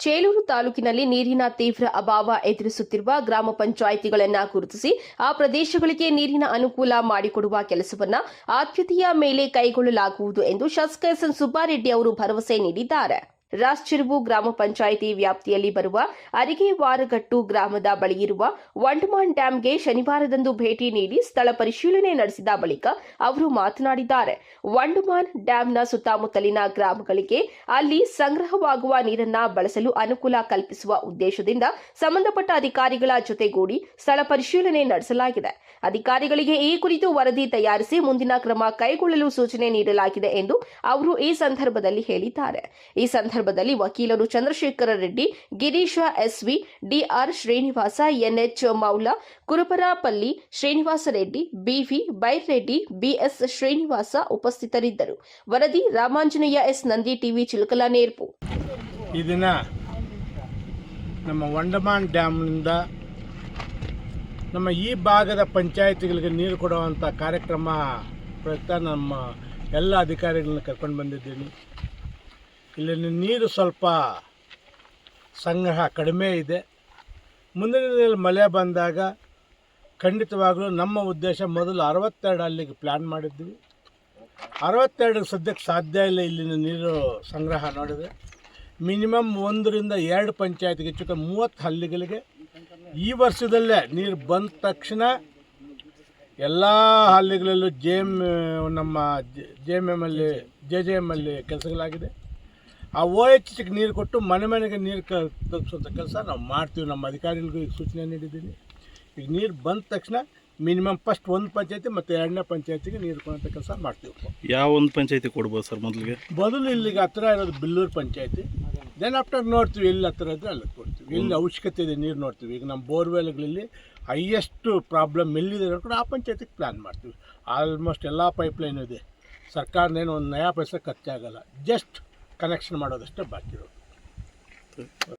ಚೇಳೂರು ತಾಲೂಕಿನಲ್ಲಿ ನೀರಿನ ತೀವ್ರ ಅಭಾವ ಎದುರಿಸುತ್ತಿರುವ ಗ್ರಾಮ ಪಂಚಾಯಿತಿಗಳನ್ನು ಗುರುತಿಸಿ ಆ ಪ್ರದೇಶಗಳಿಗೆ ನೀರಿನ ಅನುಕೂಲ ಮಾಡಿಕೊಡುವ ಕೆಲಸವನ್ನ ಆದ್ಯತೆಯ ಮೇಲೆ ಕೈಗೊಳ್ಳಲಾಗುವುದು ಎಂದು ಶಾಸಕ ಎಸ್ಎನ್ ಸುಬ್ಬಾರೆಡ್ಡಿ ಅವರು ಭರವಸೆ ನೀಡಿದ್ದಾರೆ. ರಾಷ್ಚಿರುವು ಗ್ರಾಮ ಪಂಚಾಯಿತಿ ವ್ಯಾಪ್ತಿಯಲ್ಲಿ ಬರುವ ಅರಿಗೆವಾರಗಟ್ಟು ಗ್ರಾಮದ ಬಳಿಯಿರುವ ವಂಡಮಾನ್ ಡ್ಯಾಂಗೆ ಶನಿವಾರದಂದು ಭೇಟಿ ನೀಡಿ ಸ್ಥಳ ಪರಿಶೀಲನೆ ನಡೆಸಿದ ಬಳಿಕ ಅವರು ಮಾತನಾಡಿದ್ದಾರೆ. ವಂಡಮಾನ್ ಡ್ಯಾಂನ ಸುತ್ತಮುತ್ತಲಿನ ಗ್ರಾಮಗಳಿಗೆ ಅಲ್ಲಿ ಸಂಗ್ರಹವಾಗುವ ನೀರನ್ನ ಬಳಸಲು ಅನುಕೂಲ ಕಲ್ಪಿಸುವ ಉದ್ದೇಶದಿಂದ ಸಂಬಂಧಪಟ್ಟ ಅಧಿಕಾರಿಗಳ ಜೊತೆಗೂಡಿ ಸ್ಥಳ ಪರಿಶೀಲನೆ ನಡೆಸಲಾಗಿದೆ. ಅಧಿಕಾರಿಗಳಿಗೆ ಈ ಕುರಿತು ವರದಿ ತಯಾರಿಸಿ ಮುಂದಿನ ಕ್ರಮ ಕೈಗೊಳ್ಳಲು ಸೂಚನೆ ನೀಡಲಾಗಿದೆ ಎಂದು ಅವರು ಈ ಸಂದರ್ಭದಲ್ಲಿ ಹೇಳಿದ್ದಾರೆ. ಈ ಸಂದರ್ಭದಲ್ಲಿ ವಕೀಲರು Chandrashekara Reddy, Girisha SV, DR Srinivasa, NH Moula Kuruparapalli Srinivasa Reddy, BV Byreddy BS Srinivasa ಉಪಸ್ಥಿತರಿದ್ದರು. ವರದಿ ರಾಮಾಂಜನೇಯ ಎಸ್. ನಂದಿ ಟಿವಿ ಚಿಲಕಲ ನೇರ್ಪು. ಈ ದಿನ ನಮ್ಮ ವಂಡಮಾನ್ ಡ್ಯಾಮ್ನಿಂದ ನಮ್ಮ ಈ ಭಾಗದ ಪಂಚಾಯತಿಗಳಿಗೆ ನೀರು ಕೊಡುವಂಥ ಕಾರ್ಯಕ್ರಮ ಪ್ರಯುಕ್ತ ನಮ್ಮ ಎಲ್ಲ ಅಧಿಕಾರಿಗಳನ್ನ ಕರ್ಕೊಂಡು ಬಂದಿದ್ದೀನಿ. ಇಲ್ಲಿನ ನೀರು ಸ್ವಲ್ಪ ಸಂಗ್ರಹ ಕಡಿಮೆ ಇದೆ. ಮುಂದಿನ ದಿನದಲ್ಲಿ ಮಳೆ ಬಂದಾಗ ಖಂಡಿತವಾಗಲೂ ನಮ್ಮ ಉದ್ದೇಶ ಮೊದಲು ಅರವತ್ತೆರಡು ಅಲ್ಲಿಗೆ ಪ್ಲ್ಯಾನ್ ಮಾಡಿದ್ವಿ. ಅರವತ್ತೆರಡು ಸದ್ಯಕ್ಕೆ ಸಾಧ್ಯ ಇಲ್ಲ ಇಲ್ಲಿನ ನೀರು ಸಂಗ್ರಹ ನೋಡಿದೆ ಮಿನಿಮಮ್ ಒಂದರಿಂದ ಎರಡು ಪಂಚಾಯತ್ಗೆ ಹೆಚ್ಚು ಮೂವತ್ತು ಹಳ್ಳಿಗಳಿಗೆ ಈ ವರ್ಷದಲ್ಲೇ ನೀರು ಬಂದ ತಕ್ಷಣ ಎಲ್ಲ ಹಳ್ಳಿಗಳಲ್ಲೂ ಜೆ ಎಂ ನಮ್ಮ ಜೆ ಎಂ ಎಂ ಅಲ್ಲಿ ಜೆ ಜೆ ಎಂ ಅಲ್ಲಿ ಕೆಲಸಗಳಾಗಿದೆ. ಆ ಓ ಎಚ್ಗೆ ನೀರು ಕೊಟ್ಟು ಮನೆ ಮನೆಗೆ ನೀರು ಕ ತಲುಪಿಸುವಂಥ ಕೆಲಸ ನಾವು ಮಾಡ್ತೀವಿ. ನಮ್ಮ ಅಧಿಕಾರಿಗಳಿಗೂ ಈಗ ಸೂಚನೆ ನೀಡಿದ್ದೀನಿ. ಈಗ ನೀರು ಬಂದ ತಕ್ಷಣ ಮಿನಿಮಮ್ ಫಸ್ಟ್ ಒಂದು ಪಂಚಾಯತಿ ಮತ್ತು ಎರಡನೇ ಪಂಚಾಯತಿಗೆ ನೀರು ಕೊಡುವಂಥ ಕೆಲಸ ಮಾಡ್ತೀವಿ. ಯಾವ ಒಂದು ಪಂಚಾಯತಿ ಕೊಡ್ಬೋದು ಸರ್ ಮೊದಲಿಗೆ? ಮೊದಲು ಇಲ್ಲಿಗೆ ಹತ್ರ ಇರೋದು ಬಿಲ್ಲೂರು ಪಂಚಾಯತಿ. ದೆನ್ ಆಫ್ಟರ್ ನೋಡ್ತೀವಿ ಎಲ್ಲಿ ಹತ್ರ ಇದ್ದರೆ ಅಲ್ಲಿ ಕೊಡ್ತೀವಿ. ಎಲ್ಲಿ ಅವಶ್ಯಕತೆ ಇದೆ ನೀರು ನೋಡ್ತೀವಿ. ಈಗ ನಮ್ಮ ಬೋರ್ವೆಲ್ಗಳಲ್ಲಿ ಹೈಯೆಸ್ಟ್ ಪ್ರಾಬ್ಲಮ್ ಎಲ್ಲಿದೆ ಕೂಡ ಆ ಪಂಚಾಯತಿಗೆ ಪ್ಲ್ಯಾನ್ ಮಾಡ್ತೀವಿ. ಆಲ್ಮೋಸ್ಟ್ ಎಲ್ಲ ಪೈಪ್ಲೈನ್ ಇದೆ. ಸರ್ಕಾರನೇನು ಒಂದು ನಯಾ ಪೈಸೆ ಖರ್ಚಾಗಲ್ಲ. ಜಸ್ಟ್ ಕನೆಕ್ಷನ್ ಮಾಡೋದಷ್ಟೇ ಬಾಕಿ ಇರೋದು